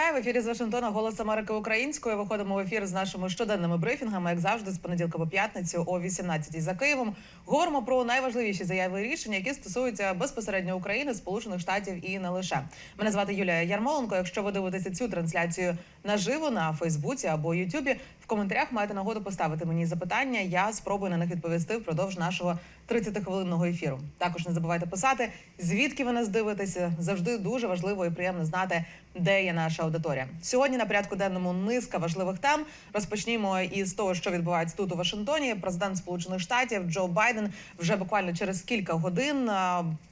вітаю в ефірі з Вашингтона Голос Америки Українською. Виходимо в ефір з нашими щоденними брифінгами, як завжди, з понеділка по п'ятницю о 18 за Києвом. Говоримо про найважливіші заяви і рішення, які стосуються безпосередньо України, Сполучених Штатів і не лише. Мене звати Юлія Ярмоленко. Якщо ви дивитеся цю трансляцію наживо на Фейсбуці або Ютубі, в коментарях маєте нагоду поставити мені запитання. Я спробую на них відповісти впродовж нашого 30-хвилинного ефіру. Також не забувайте писати, звідки ви нас дивитеся. Завжди дуже важливо і приємно знати, де є наша аудиторія. Сьогодні на порядку денному низка важливих тем. Розпочнімо із того, що відбувається тут у Вашингтоні. Президент Сполучених Штатів Джо Байден вже буквально через кілька годин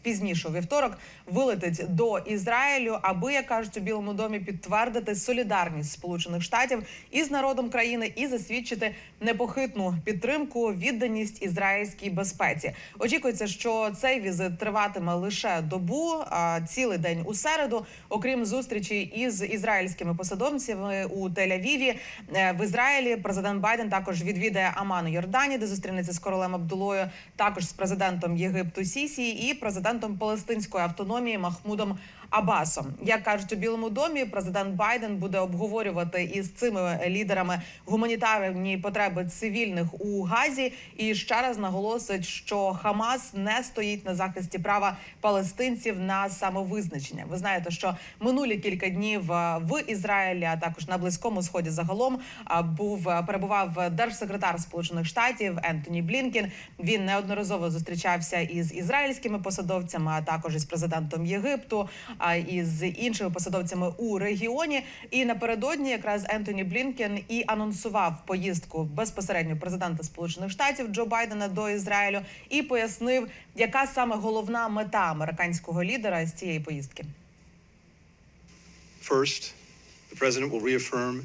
пізніше у вівторок вилетить до Ізраїлю, аби як кажуть у Білому домі підтвердити солідарність Сполучених Штатів із народом країни і засвідчити непохитну підтримку, відданість ізраїльській безпеці. Очікується, що цей візит триватиме лише добу, а цілий день у середу, окрім зустрічі із ізраїльськими посадовцями у Тель-Авіві. Е, В Ізраїлі президент Байден також відвідає Аману Йордані, де зустрінеться з королем Абдулою, також з президентом Єгипту Сісі і президентом Палестинської автономії Махмудом Абасом. Як кажуть у Білому домі, президент Байден буде обговорювати із цими лідерами гуманітарні потреби цивільних у Газі і ще раз наголосить, що Хамас не стоїть на захисті права палестинців на самовизначення. Ви знаєте, що минулі кілька днів е, в Ізраїлі, а також на близькому сході загалом а, був е, перебував держсекретар Сполучених Штатів Ентоні Блінкен. Він неодноразово зустрічався із ізраїльськими посадовцями, а також із президентом Єгипту, а і з іншими посадовцями у регіоні. І напередодні якраз Ентоні Блінкен і анонсував поїздку безпосередньо президента Сполучених Штатів Джо Байдена до Ізраїлю і пояснив, яка саме головна мета американського лідера з цієї поїздки. First, the president will reaffirm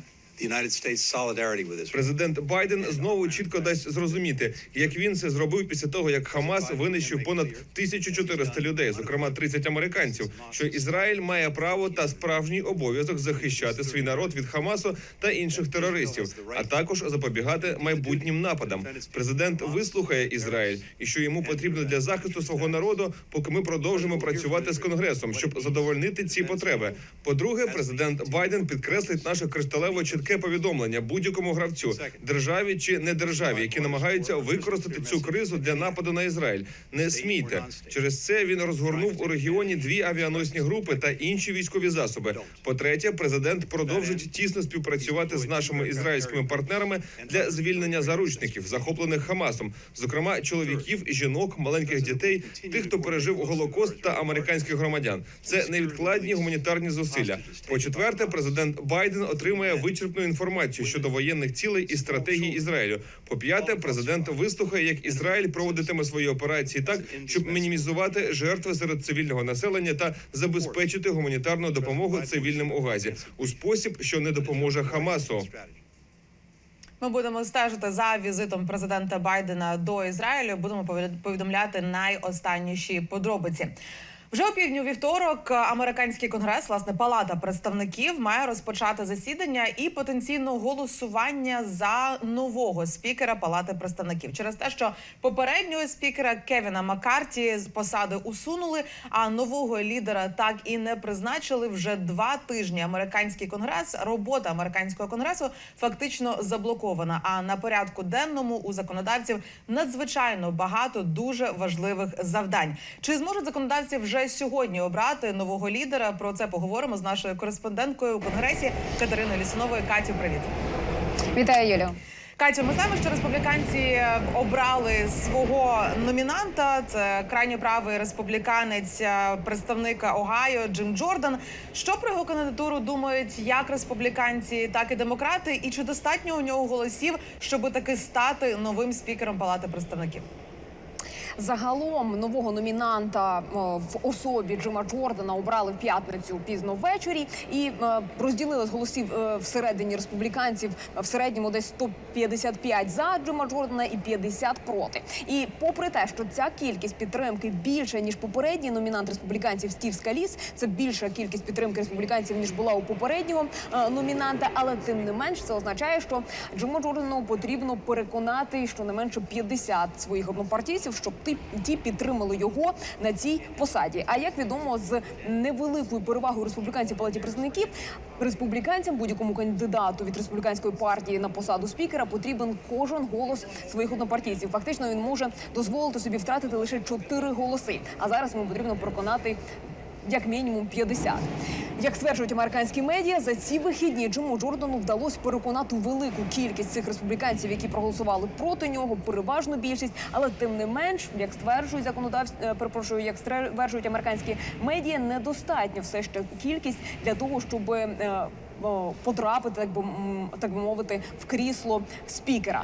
Президент Байден знову чітко дасть зрозуміти, як він це зробив після того, як Хамас винищив понад 1400 людей, зокрема 30 американців. Що Ізраїль має право та справжній обов'язок захищати свій народ від Хамасу та інших терористів, а також запобігати майбутнім нападам. Президент вислухає Ізраїль, і що йому потрібно для захисту свого народу, поки ми продовжимо працювати з конгресом, щоб задовольнити ці потреби. По-друге, президент Байден підкреслить наше кришталево чітке повідомлення будь-якому гравцю, державі чи не державі, які намагаються використати цю кризу для нападу на Ізраїль. Не смійте. Через це він розгорнув у регіоні дві авіаносні групи та інші військові засоби. По-третє, президент продовжить тісно співпрацювати з нашими ізраїльськими партнерами для звільнення заручників, захоплених Хамасом, зокрема чоловіків, жінок, маленьких дітей, тих, хто пережив голокост та американських громадян. Це невідкладні гуманітарні зусилля. По четверте, президент Байден отримає вичерпну інформацію щодо воєнних цілей і стратегії Ізраїлю. По п'яте, президент вислухає, як Ізраїль проводитиме свої операції так, щоб мінімізувати жертви серед цивільного населення та забезпечити гуманітарну допомогу цивільним у Газі у спосіб, що не допоможе Хамасу. Ми будемо стежити за візитом президента Байдена до Ізраїлю. Будемо повідомляти найостанніші подробиці. Вже у півдні вівторок американський конгрес, власне, палата представників, має розпочати засідання і потенційно голосування за нового спікера палати представників через те, що попереднього спікера Кевіна Маккарті з посади усунули, а нового лідера так і не призначили. Вже два тижні американський конгрес, робота американського конгресу фактично заблокована. А на порядку денному у законодавців надзвичайно багато дуже важливих завдань. Чи зможуть законодавці вже сьогодні обрати нового лідера? Про це поговоримо з нашою кореспонденткою у конгресі Катериною Лісуновою. Катю, привіт. Вітаю, Юлю. Катю, ми знаємо, що республіканці обрали свого номінанта. Це крайньо правий республіканець, е, представник Огайо Джим Джордан. Що про його кандидатуру думають як республіканці, так і демократи? І чи достатньо у нього голосів, щоб таки стати новим спікером Палати представників? Загалом нового номінанта в особі Джима Джордана обрали в п'ятницю пізно ввечері і е, розділили з голосів е, всередині республіканців е, в середньому десь 155 за Джима Джордана і 50 проти. І попри те, що ця кількість підтримки більша ніж попередній номінант республіканців Стів Скаліс, це більша кількість підтримки республіканців ніж була у попереднього е, номінанта. Але тим не менш це означає, що Джиму Джордану потрібно переконати щонайменше 50 своїх однопартійців, щоб ті, підтримали його на цій посаді. А як відомо, з невеликою перевагою республіканців палаті представників республіканцям будь-якому кандидату від республіканської партії на посаду спікера потрібен кожен голос своїх однопартійців. Фактично він може дозволити собі втратити лише 4 голоси. А зараз йому потрібно переконати як мінімум 50. Як стверджують американські медіа, за ці вихідні Джиму Джордану вдалося переконати велику кількість цих республіканців, які проголосували проти нього, переважну більшість. Але тим не менш, як стверджують законодавці, е, перепрошую, як стверджують американські медіа, недостатньо все ще кількість для того, щоб е, потрапити, так би так би мовити, в крісло спікера.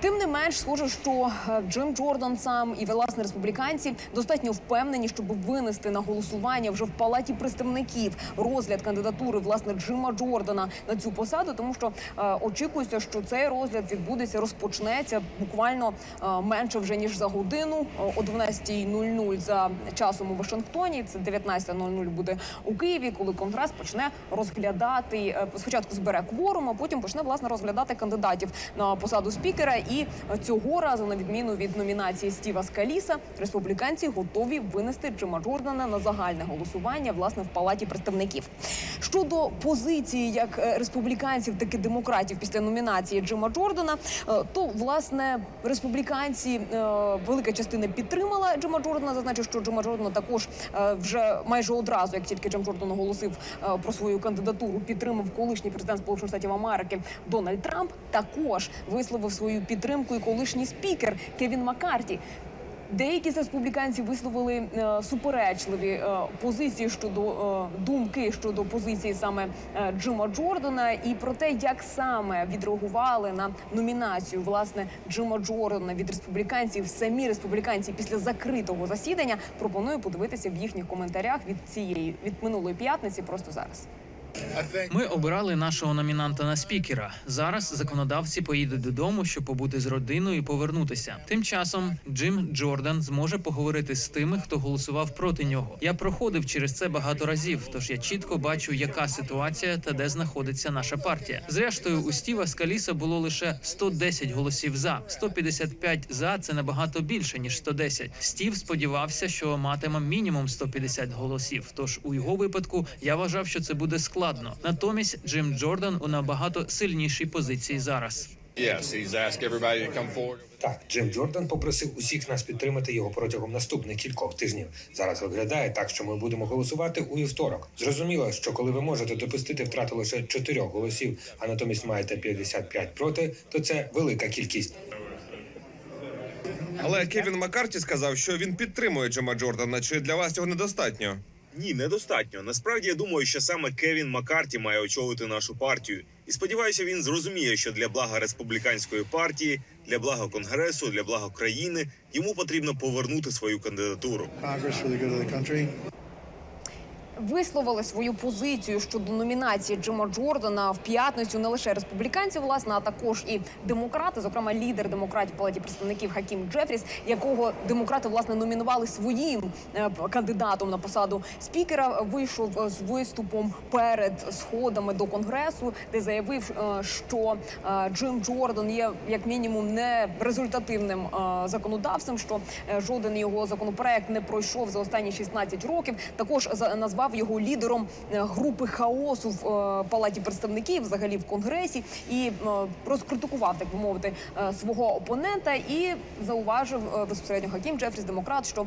Тим не менш, схоже, що е, Джим Джордан сам і власне республіканці достатньо впевнені, щоб винести на голосування вже в палаті представників розгляд кандидатури власне Джима Джордана на цю посаду, тому що е, очікується, що цей розгляд відбудеться, розпочнеться буквально е, менше вже ніж за годину о 12.00 за часом у Вашингтоні. Це 19.00 буде у Києві, коли конгрес почне розглядати е, спочатку збере кворум, а потім почне власне розглядати кандидатів на посаду спікера. І цього разу, на відміну від номінації Стіва Скаліса, республіканці готові винести Джима Джордана на загальне голосування власне в палаті представників. Щодо позиції як е, республіканців, так і демократів після номінації Джима Джордана, е, то власне республіканці е, велика частина підтримала Джима Джордана. Зазначив, що Джима Джордана також вже майже одразу, як тільки Джим Джордан оголосив про свою кандидатуру, підтримав колишній президент Сполучених Штатів Америки Дональд Трамп. Також висловив свою підтримку і колишній спікер Кевін Маккарті. Деякі з республіканців висловили е, суперечливі е, позиції щодо е, думки щодо позиції саме е, Джима Джордана, і про те, як саме відреагували на номінацію власне Джима Джордана від республіканців самі республіканці після закритого засідання. Пропоную подивитися в їхніх коментарях від цієї від минулої п'ятниці. Просто зараз. Ми обирали нашого номінанта на спікера. Зараз законодавці поїдуть додому, щоб побути з родиною і повернутися. Тим часом Джим Джордан зможе поговорити з тими, хто голосував проти нього. Я проходив через це багато разів, тож я чітко бачу, яка ситуація та де знаходиться наша партія. Зрештою, у Стіва Скаліса було лише 110 голосів за 155 за це набагато більше ніж 110. Стів сподівався, що матиме мінімум 150 голосів. Тож у його випадку я вважав, що це буде складно. Натомість Джим Джордан у набагато сильнішій позиції зараз. Так, Джим Джордан попросив усіх нас підтримати його протягом наступних кількох тижнів. Зараз виглядає так, що ми будемо голосувати у вівторок. Зрозуміло, що коли ви можете допустити втрату лише чотирьох голосів, а натомість маєте 55 проти, то це велика кількість. Але Кевін Маккарті сказав, що він підтримує Джима Джордана. Чи для вас цього недостатньо? Ні, недостатньо. Насправді я думаю, що саме Кевін Маккарті має очолити нашу партію. І сподіваюся, він зрозуміє, що для блага республіканської партії, для блага конгресу, для блага країни йому потрібно повернути свою кандидатуру. Висловили свою позицію щодо номінації Джима Джордана в п'ятницю не лише республіканці, власне, а також і демократи, зокрема лідер демократів палаті представників Хакім Джефріс, якого демократи власне номінували своїм е, кандидатом на посаду спікера. Вийшов е, з виступом перед сходами до конгресу, де заявив, е, що Джим Джордан є як мінімум не результативним законодавцем, що жоден його законопроект не пройшов за останні 16 років. Також за- назвав його лідером е, групи хаосу в е, палаті представників, взагалі в конгресі, і е, розкритикував, так би мовити, свого опонента і зауважив безпосередньо Хакім Джефріс, демократ, що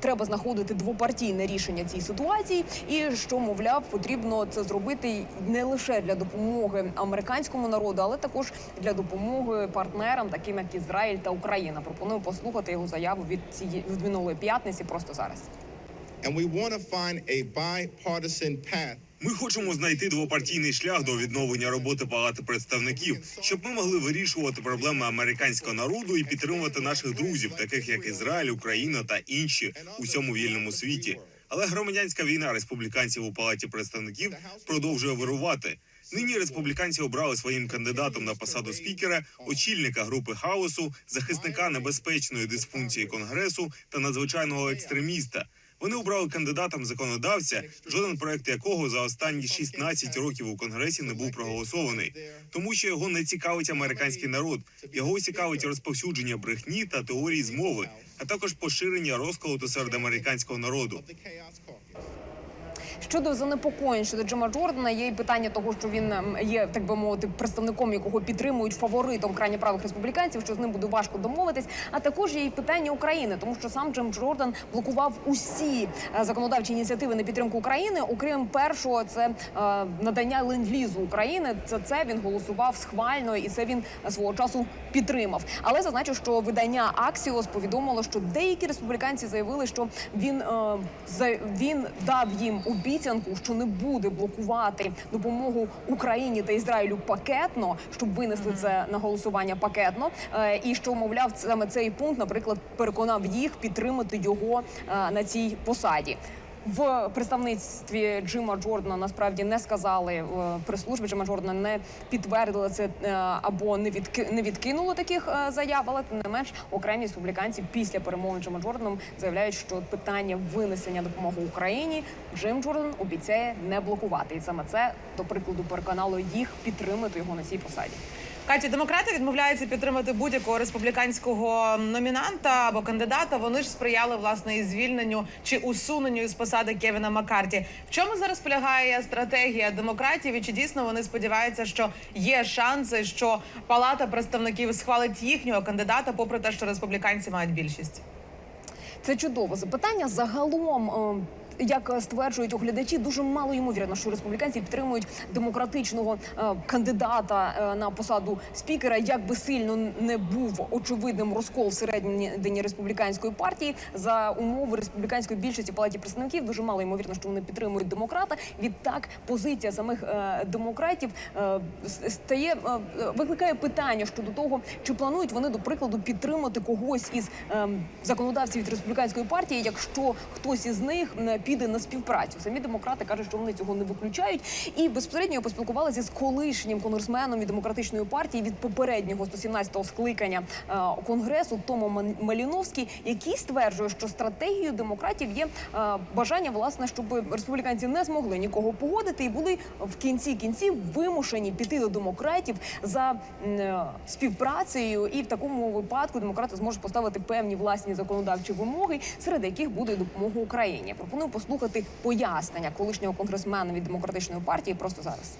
треба знаходити двопартійне рішення цій ситуації, і що мовляв потрібно це зробити не лише для допомоги американському народу, але також для допомоги партнерам, таким як Ізраїль та Україна. Пропоную послухати його заяву від цієї від минулої п'ятниці. Просто зараз. And Ми хочемо знайти двопартійний шлях до відновлення роботи палати представників, щоб ми могли вирішувати проблеми американського народу і підтримувати наших друзів, таких як Ізраїль, Україна та інші у всьому вільному світі. Але громадянська війна республіканців у палаті представників продовжує вирувати. Нині республіканці обрали своїм кандидатом на посаду спікера, очільника групи хаосу, захисника небезпечної дисфункції конгресу та надзвичайного екстреміста. Вони обрали кандидатом законодавця, жоден проект якого за останні 16 років у конгресі не був проголосований, тому що його не цікавить американський народ. Його цікавить розповсюдження брехні та теорії змови, а також поширення розколоту серед американського народу. Щодо занепокоєнь щодо Джима Джордана, є і питання того, що він ем, є так би мовити представником, якого підтримують фаворитом крайньо правих республіканців, що з ним буде важко домовитись. А також є і питання України, тому що сам Джим Джордан блокував усі е, законодавчі ініціативи на підтримку України, окрім першого, це е, надання ленд-лізу України. За це він голосував схвально, і це він свого часу підтримав. Але зазначу, що видання Axios повідомило, що деякі республіканці заявили, що він е, за він дав їм обіцянку, що не буде блокувати допомогу Україні та Ізраїлю пакетно, щоб винесли це на голосування пакетно. Е, і що мовляв, саме цей пункт, наприклад, переконав їх підтримати його е, на цій посаді. В представництві Джима Джордана насправді не сказали е, при службі Джима Джордана не підтвердили це е, або не відки не відкинули таких е, заяв, але тим не менш окремі республіканці після перемовин з Джимом Джорданом заявляють, що питання винесення допомоги Україні Джим Джордан обіцяє не блокувати, і саме це до прикладу переконало їх підтримати його на цій посаді. Каті, демократи відмовляються підтримати будь-якого республіканського номінанта або кандидата. Вони ж сприяли власне і звільненню чи усуненню з посади Кевіна Маккарті. В чому зараз полягає стратегія демократів? І чи дійсно вони сподіваються, що є шанси, що Палата представників схвалить їхнього кандидата, попри те, що республіканці мають більшість? Це чудове запитання. Загалом, е, як стверджують оглядачі, дуже мало ймовірно, що республіканці підтримують демократичного е, кандидата е, на посаду спікера. Як би сильно не був очевидним розкол всередині республіканської партії за умови республіканської більшості палаті представників, дуже мало ймовірно, що вони підтримують демократа. Відтак позиція самих е, демократів е, стає е, викликає питання щодо того, чи планують вони до прикладу підтримати когось із ем, законодавців від республіканської партії, якщо хтось із них м, піде на співпрацю. Самі демократи кажуть, що вони цього не виключають. І безпосередньо я поспілкувалася з колишнім конгресменом від демократичної партії від попереднього 117-го скликання е, конгресу Томом Маліновський, який стверджує, що стратегією демократів є е, бажання, власне, щоб республіканці не змогли нікого погодити і були в кінці кінців вимушені піти до демократів за е, співпрацею, і в такому випадку демократи зможуть поставити певні власні законодавчі вимоги, серед яких буде допомога Україні. Пропоную послухати пояснення колишнього конгресмена від демократичної партії просто зараз.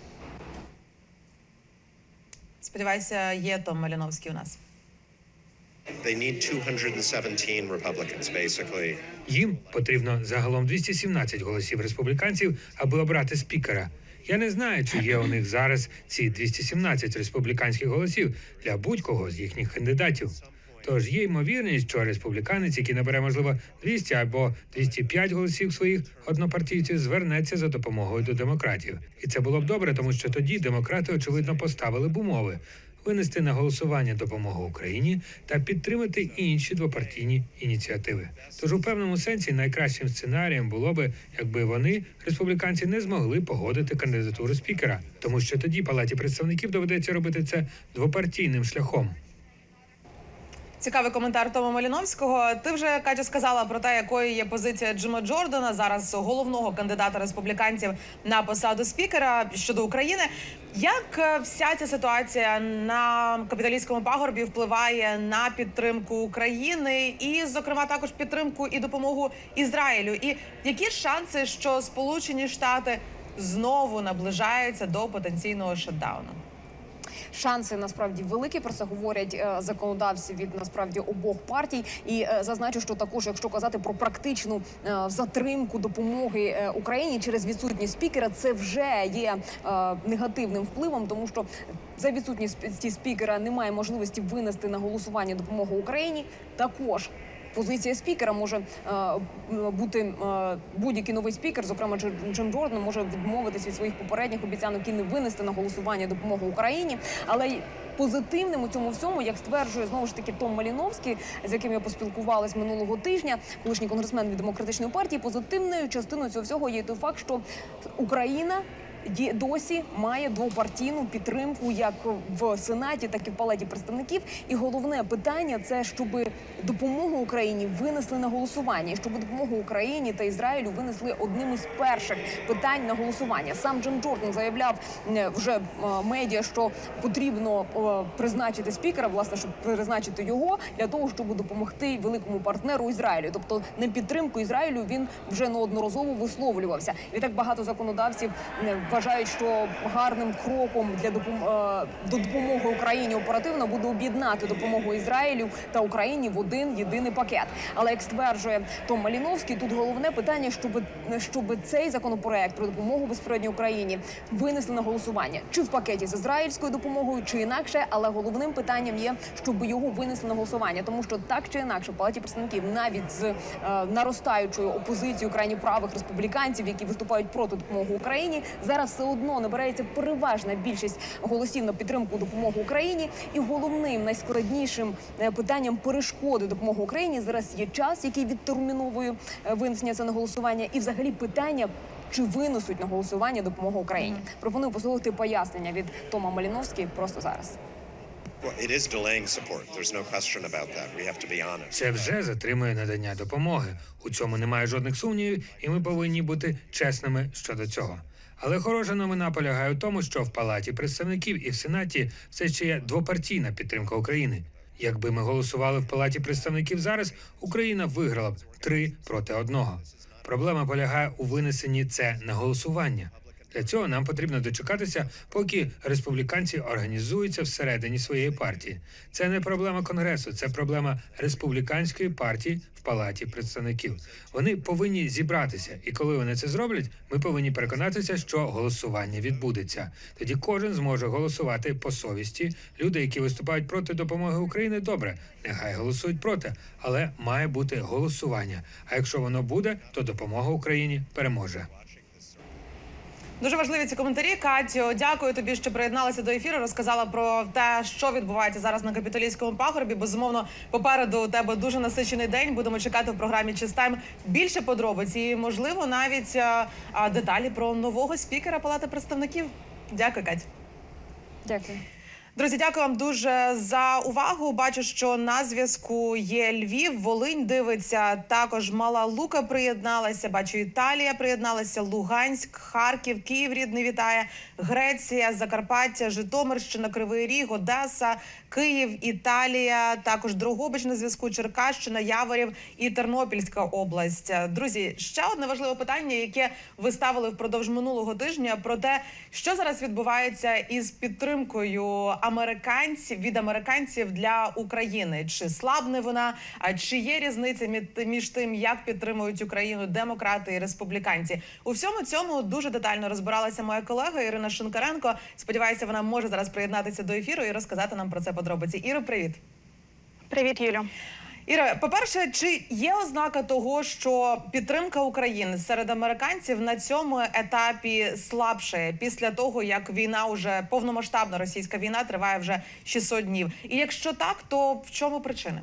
Сподіваюся, є Том Маліновський у нас. They need 217 Republicans, basically. Їм потрібно загалом 217 голосів республіканців, аби обрати спікера. Я не знаю, чи є у них зараз ці 217 республіканських голосів для будь-кого з їхніх кандидатів. Тож є ймовірність, що республіканець, який набере можливо 200 або 205 голосів своїх однопартійців, звернеться за допомогою до демократів. І це було б добре, тому що тоді демократи очевидно поставили б умови винести на голосування допомогу Україні та підтримати інші двопартійні ініціативи. Тож у певному сенсі найкращим сценарієм було би, якби вони, республіканці, не змогли погодити кандидатуру спікера, тому що тоді палаті представників доведеться робити це двопартійним шляхом. Цікавий коментар Тома Маліновського. Ти вже Катя сказала про те, якою є позиція Джима Джордана, зараз головного кандидата республіканців на посаду спікера щодо України. Як е, вся ця ситуація на капіталістському пагорбі впливає на підтримку України, і, зокрема, також підтримку і допомогу Ізраїлю? І які шанси, що Сполучені Штати знову наближаються до потенційного шатдауну? Шанси насправді великі. Про це говорять е, законодавці від насправді обох партій. І е, зазначу, що також, якщо казати про практичну е, затримку допомоги Україні через відсутність спікера, це вже є негативним впливом, тому що за відсутністю спікера немає можливості винести на голосування допомогу Україні. Також Позиція спікера може е, бути е, будь-який новий спікер, зокрема Дж- Джим Джордан, може відмовитись від своїх попередніх обіцянок і не винести на голосування допомогу Україні. Але позитивним у цьому всьому, як стверджує знову ж таки Том Маліновський, з яким я поспілкувалась минулого тижня, колишній конгресмен від демократичної партії. Позитивною частиною цього всього є той факт, що Україна досі має двопартійну підтримку як в сенаті, так і в палаті представників. І головне питання це щоб допомогу Україні винесли на голосування, щоб допомогу Україні та Ізраїлю винесли одним із перших питань на голосування. Сам Джон Джордан заявляв вже медіа, що потрібно призначити спікера, власне, щоб призначити його для того, щоб допомогти великому партнеру Ізраїлю. Тобто на підтримку Ізраїлю він вже неодноразово висловлювався. І так багато законодавців вважають, що гарним кроком для допом- е, до допомоги Україні оперативно буде об'єднати допомогу Ізраїлю та Україні в один єдиний пакет. Але як стверджує Том Маліновський, тут головне питання, щоб, щоб цей законопроект про допомогу безпосередньо Україні винесли на голосування чи в пакеті з ізраїльською допомогою, чи інакше. Але головним питанням є, щоб його винесли на голосування, тому що так чи інакше в палаті представників навіть з е, наростаючою опозицією крайні правих республіканців, які виступають проти допомоги Україні, зараз все одно набирається переважна більшість голосів на підтримку допомоги Україні. І головним найскладнішим е, питанням перешкоди допомоги Україні зараз є час, який відтерміновує е, винесення це на голосування, і взагалі питання. Чи винесуть на голосування допомогу Україні? Пропоную послухати пояснення від Тома Маліновський просто зараз. Це вже затримує надання допомоги. У цьому немає жодних сумнівів, і ми повинні бути чесними щодо цього. Але хороша новина полягає в тому, що в палаті представників і в сенаті все ще є двопартійна підтримка України. Якби ми голосували в палаті представників зараз, Україна виграла б три проти одного. Проблема полягає у винесенні це на голосування. Для цього нам потрібно дочекатися, поки республіканці організуються всередині своєї партії. Це не проблема конгресу, це проблема республіканської партії в палаті представників. Вони повинні зібратися, і коли вони це зроблять, ми повинні переконатися, що голосування відбудеться. Тоді кожен зможе голосувати по совісті. Люди, які виступають проти допомоги України, добре, нехай голосують проти, але має бути голосування. А якщо воно буде, то допомога Україні переможе. Дуже важливі ці коментарі. Катю, дякую тобі, що приєдналася до ефіру. Розказала про те, що відбувається зараз на капітолійському пагорбі. Безумовно, попереду у тебе дуже насичений день. Будемо чекати в програмі «Чистайм» більше подробиць і, можливо, навіть а, а, деталі про нового спікера Палати представників. Дякую, Катю. Дякую. Друзі, дякую вам дуже за увагу. Бачу, що на зв'язку є Львів, Волинь дивиться. Також Мала Лука приєдналася. Бачу, Італія приєдналася, Луганськ, Харків, Київ рідний вітає, Греція, Закарпаття, Житомирщина, Кривий Ріг, Одеса, Київ, Італія. Також Дрогобич на зв'язку, Черкащина, Яворів і Тернопільська область. Друзі, ще одне важливе питання, яке ви ставили впродовж минулого тижня, про те, що зараз відбувається із підтримкою американців від американців для України. Чи слабне вона? А чи є різниця між- тим, як підтримують Україну демократи і республіканці? У всьому цьому дуже детально розбиралася моя колега Ірина Шинкаренко. Сподіваюся, вона може зараз приєднатися до ефіру і розказати нам про це подробиці. Іро, привіт. Привіт, Юлю. Іра, по-перше, чи є ознака того, що підтримка України серед американців на цьому етапі слабше після того, як війна вже повномасштабна російська війна триває вже 600 днів? І якщо так, то в чому причини?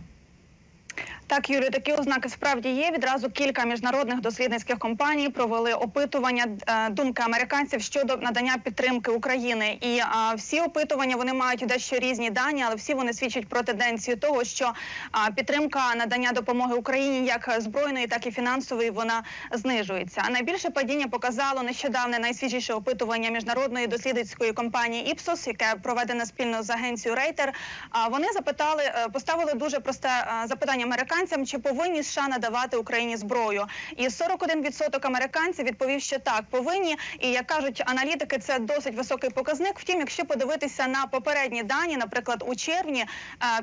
Так, Юлію, такі ознаки справді є. Відразу кілька міжнародних дослідницьких компаній провели опитування е, думки американців щодо надання підтримки України. І е, всі опитування вони мають дещо різні дані, але всі вони свідчать про тенденцію того, що е, підтримка надання допомоги Україні як збройної, так і фінансової вона знижується. А найбільше падіння показало нещодавне найсвіжіше опитування міжнародної дослідницької компанії Ipsos, яке проведене спільно з агенцією Рейтер. А вони запитали, поставили дуже просте запитання американцям, чи повинні США надавати Україні зброю. І 41% американців відповів, що так повинні. І як кажуть аналітики, це досить високий показник. Втім, якщо подивитися на попередні дані, наприклад, у червні е,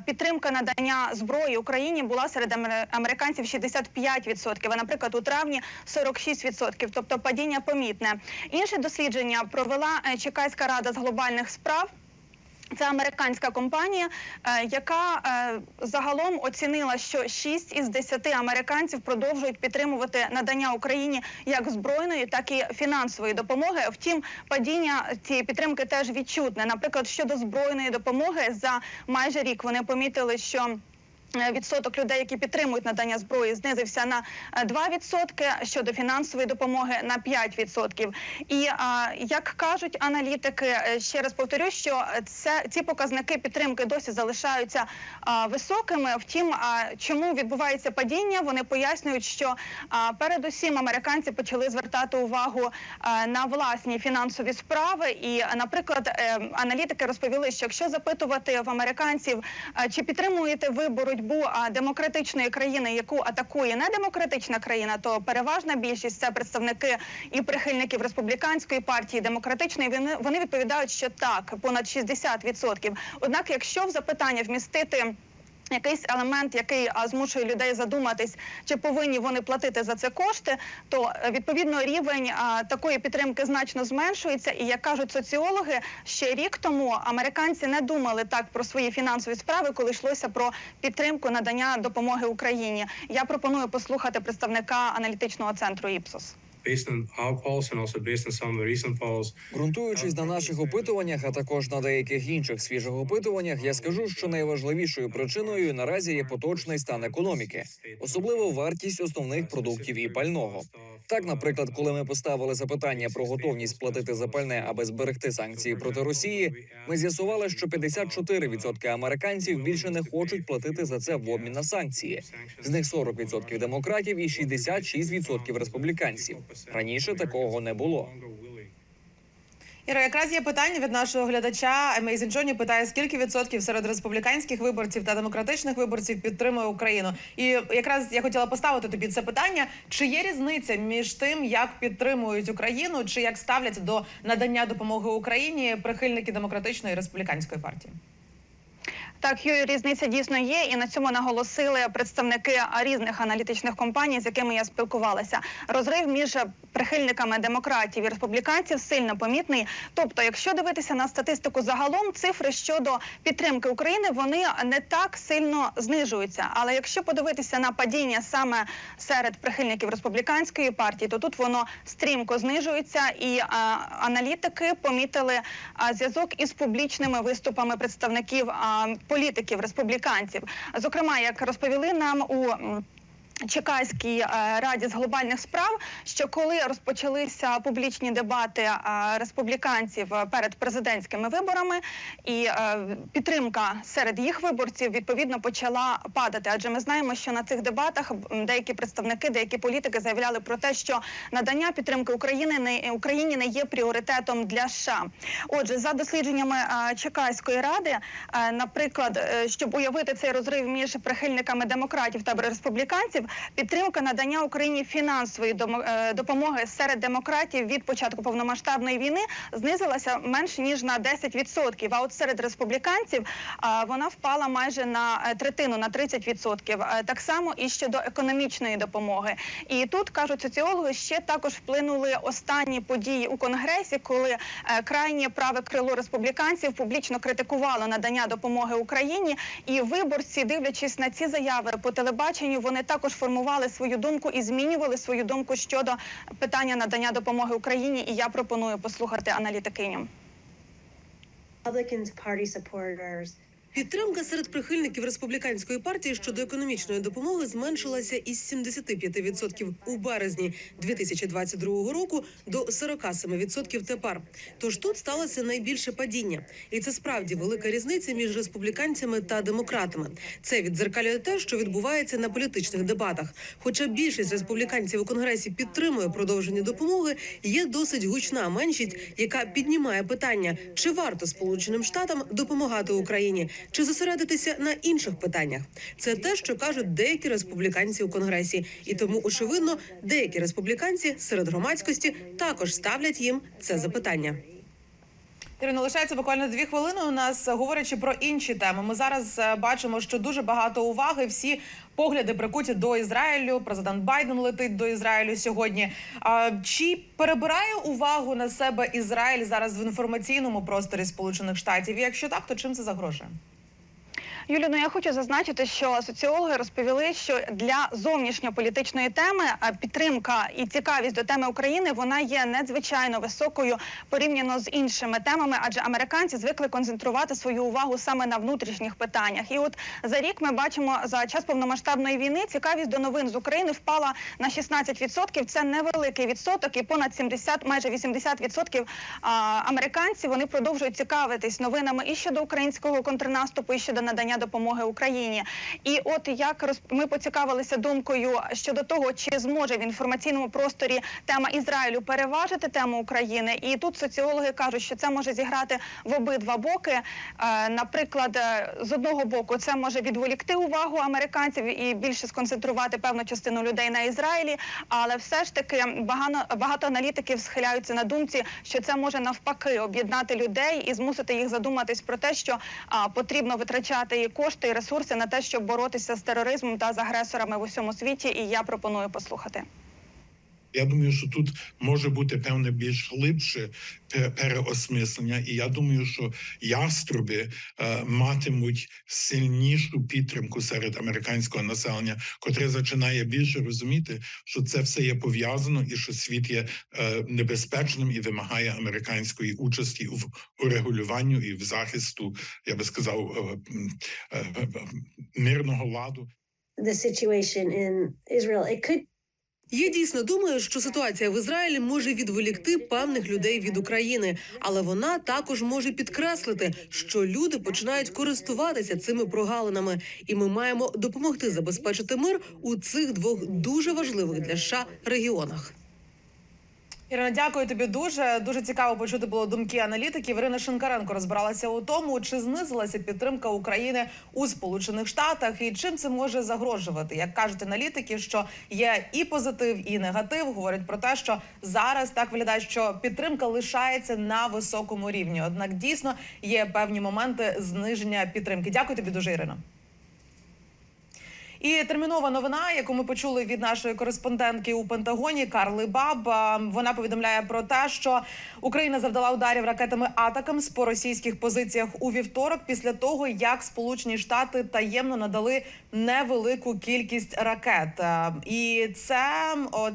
підтримка надання зброї Україні була серед амер- американців 65%, а наприклад, у травні 46%, тобто падіння помітне. Інше дослідження провела е, Чекайська рада з глобальних справ. Це американська компанія, е, яка е, загалом оцінила, що 6 із 10 американців продовжують підтримувати надання Україні як збройної, так і фінансової допомоги. Втім, падіння цієї підтримки теж відчутне. Наприклад, щодо збройної допомоги за майже рік вони помітили, що Відсоток людей, які підтримують надання зброї, знизився на е, 2%, щодо фінансової допомоги на 5%. І як кажуть аналітики, е, ще раз повторю, що це ці показники підтримки досі залишаються високими. Втім, чому відбувається падіння? Вони пояснюють, що передусім американці почали звертати увагу на власні фінансові справи. І, наприклад, е, аналітики розповіли, що якщо запитувати в американців, чи підтримуєте ви боротьбу а, демократичної країни, яку атакує недемократична країна, то переважна більшість це представники і прихильників республіканської партії, демократичної. Вони відповідають, що так, понад 60%. Однак, якщо в запитання вмістити Якийсь елемент, який змушує людей задуматись, чи повинні вони платити за це кошти, то е, відповідно рівень такої підтримки значно зменшується. І як кажуть соціологи, ще рік тому американці не думали так про свої фінансові справи, коли йшлося про підтримку надання допомоги Україні. Я пропоную послухати представника аналітичного центру ІПСОС. Ґрунтуючись на наших опитуваннях, а також на деяких інших свіжих опитуваннях, я скажу, що найважливішою причиною наразі є поточний стан економіки, особливо вартість основних продуктів і пального. Так, наприклад, коли ми поставили запитання про готовність платити за пальне, аби зберегти санкції проти Росії, ми з'ясували, що 54% американців більше не хочуть платити за це в обмін на санкції. З них 40% демократів і 66% республіканців. Раніше такого не було. Іро, якраз є питання від нашого глядача Amazing Johnny питає, скільки відсотків серед республіканських виборців та демократичних виборців підтримує Україну. І якраз я хотіла поставити тобі це питання: чи є різниця між тим, як підтримують Україну, чи як ставляться до надання допомоги Україні прихильники демократичної і республіканської партії? Так, різниця дійсно є, і на цьому наголосили представники різних аналітичних компаній, з якими я спілкувалася. Розрив між прихильниками демократів і республіканців сильно помітний. Тобто, якщо дивитися на статистику загалом, цифри щодо підтримки України вони не так сильно знижуються. Але якщо подивитися на падіння саме серед прихильників республіканської партії, то тут воно стрімко знижується, і а, аналітики помітили а, зв'язок із публічними виступами представників а, політиків республіканців. Зокрема, як розповіли нам у м, Чекайській е, раді з глобальних справ, що коли розпочалися публічні дебати е, республіканців е, перед президентськими виборами, і підтримка серед їх виборців відповідно почала падати. Адже ми знаємо, що на цих дебатах деякі представники, деякі політики заявляли про те, що надання підтримки України не Україні не є пріоритетом для США. Отже, за дослідженнями Чекайської ради, наприклад, щоб уявити цей розрив між прихильниками демократів та республіканців, підтримка надання Україні фінансової е, допомоги серед демократів від початку повномасштабної війни знизилася менш ніж на 10%. А от серед республіканців вона впала майже на е, третину, на 30%. Е, Так само і щодо економічної допомоги. І тут кажуть соціологи, ще також вплинули останні події у конгресі, коли е, крайнє праве крило республіканців публічно критикувало надання допомоги Україні. І виборці, дивлячись на ці заяви по телебаченню, вони також формували свою думку і змінювали свою думку щодо питання надання допомоги Україні. І я пропоную послухати аналітикиню. Підтримка серед прихильників республіканської партії щодо економічної допомоги зменшилася із 75% у березні 2022 року до 47% тепер. Тож тут сталося найбільше падіння, і це справді велика різниця між республіканцями та демократами. Це віддзеркалює те, що відбувається на політичних дебатах. Хоча більшість республіканців у конгресі підтримує продовження допомоги, є досить гучна меншість, яка піднімає питання, чи варто Сполученим Штатам допомагати Україні, чи зосередитися на інших питаннях. Це те, що кажуть деякі республіканці у конгресі, і тому очевидно, деякі республіканці серед громадськості також ставлять їм це запитання. Ірино, лишається буквально дві хвилини. У нас говорячи про інші теми. Ми зараз е, бачимо, що дуже багато уваги. Всі погляди прикуті до Ізраїлю. Президент Байден летить до Ізраїлю сьогодні. А чи перебирає увагу на себе Ізраїль зараз в інформаційному просторі Сполучених Штатів? І якщо так, то чим це загрожує? Юлі, ну я хочу зазначити, що соціологи розповіли, що для зовнішньополітичної теми підтримка і цікавість до теми України вона є надзвичайно високою порівняно з іншими темами, адже американці звикли концентрувати свою увагу саме на внутрішніх питаннях. І от за рік ми бачимо за час повномасштабної війни цікавість до новин з України впала на 16%. Це невеликий відсоток, і понад 70, майже 80% американців вони продовжують цікавитись новинами і щодо українського контрнаступу, і щодо надання допомоги Україні. І от як ми поцікавилися думкою щодо того, чи зможе в інформаційному просторі тема Ізраїлю переважити тему України. І тут соціологи кажуть, що це може зіграти в обидва боки. Е, Наприклад, е, з одного боку, це може відволікти увагу американців і більше сконцентрувати певну частину людей на Ізраїлі. Але все ж таки багато, багато аналітиків схиляються на думці, що це може навпаки об'єднати людей і змусити їх задуматись про те, що а, потрібно витрачати кошти, і ресурси на те, щоб боротися з тероризмом та з агресорами в усьому світі. І я пропоную послухати. Я думаю, що тут може бути певне більш глибше переосмислення, і я думаю, що яструби е, матимуть сильнішу підтримку серед американського населення, котре починає більше розуміти, що це все є пов'язано, і що світ є е, небезпечним і вимагає американської участі в урегулюванню і в захисту, я би сказав, е, мирного ладу. The situation in Israel, it could Я дійсно думаю, що ситуація в Ізраїлі може відволікти певних людей від України, але вона також може підкреслити, що люди починають користуватися цими прогалинами, і ми маємо допомогти забезпечити мир у цих двох дуже важливих для США регіонах. Ірина, дякую тобі дуже. Дуже цікаво почути було думки аналітиків. Ірина Шинкаренко розбиралася у тому, чи знизилася підтримка України у Сполучених Штатах і чим це може загрожувати. Як кажуть аналітики, що є і позитив, і негатив. Говорять про те, що зараз так виглядає, що підтримка лишається на високому рівні. Однак дійсно є певні моменти зниження підтримки. Дякую тобі дуже, Ірино. І термінова новина, яку ми почули від нашої кореспондентки у Пентагоні Карли Баб. Вона повідомляє про те, що Україна завдала ударів ракетами Атакамс по російських позиціях у вівторок, після того як Сполучені Штати таємно надали невелику кількість ракет. І це,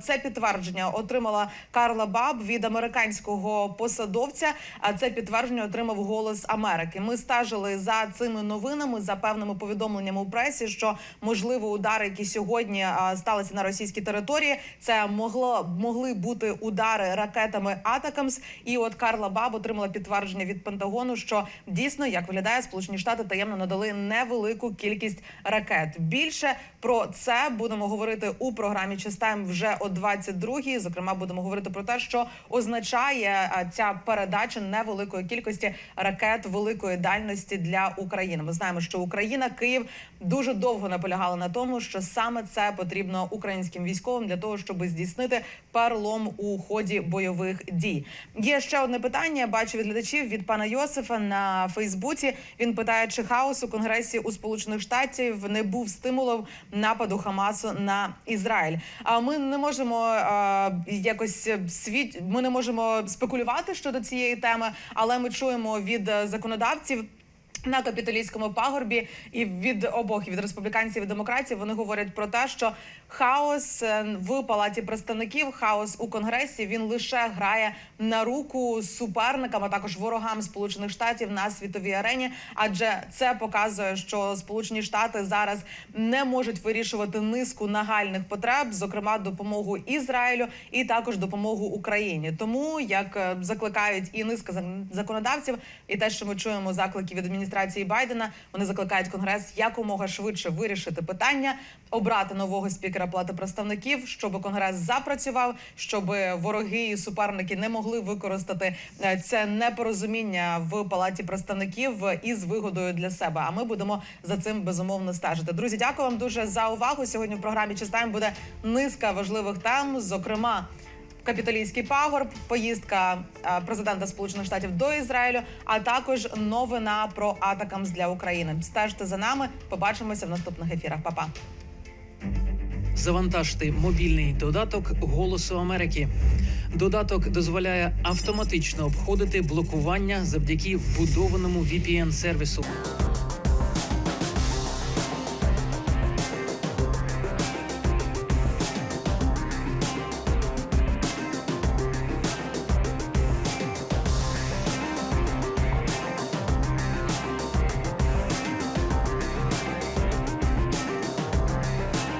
це підтвердження отримала Карла Баб від американського посадовця. А це підтвердження отримав голос Америки. Ми стежили за цими новинами, за певними повідомленнями у пресі, що можливо удари, які сьогодні сталися на російській території, це могло могли бути удари ракетами Атакамс. І от Карла Баб отримала підтвердження від Пентагону, що дійсно як виглядає, Сполучені Штати таємно надали невелику кількість ракет. Більше про це будемо говорити у програмі Чистайм вже о 22-й. Зокрема, будемо говорити про те, що означає ця передача невеликої кількості ракет великої дальності для України. Ми знаємо, що Україна, Київ дуже довго наполягали на тому, що саме це потрібно українським військовим для того, щоб здійснити перелом у ході бойових дій. Є ще одне питання. Бачу від глядачів від пана Йосифа на Фейсбуці. Він питає, чи хаос у конгресі у Сполучених Штатів не був стимулом нападу Хамасу на Ізраїль. А ми не можемо а, якось світ. Ми не можемо спекулювати щодо цієї теми, але ми чуємо від е, законодавців. На капіталійському пагорбі і від обох від республіканців і демократів вони говорять про те, що хаос е, в палаті представників, хаос у конгресі він лише грає на руку суперникам, а також ворогам Сполучених Штатів на світовій арені. Адже це показує, що Сполучені Штати зараз не можуть вирішувати низку нагальних потреб, зокрема допомогу Ізраїлю і також допомогу Україні. Тому як е, закликають і низка законодавців, і те, що ми чуємо заклики від адміністрації Байдена, вони закликають Конгрес якомога швидше вирішити питання, обрати нового спікера Палати представників, щоб Конгрес запрацював, щоб вороги і суперники не могли використати е, це непорозуміння в Палаті представників із вигодою для себе. А ми будемо за цим безумовно стежити. Друзі, дякую вам дуже за увагу. Сьогодні в програмі Чистайм буде низка важливих тем, зокрема. Капіталійський пагорб, поїздка е, президента Сполучених Штатів до Ізраїлю, а також новина про атакамс для України. Стежте за нами. Побачимося в наступних ефірах. Па-па. Завантажте мобільний додаток Голосу Америки. Додаток дозволяє автоматично обходити блокування завдяки вбудованому VPN сервісу.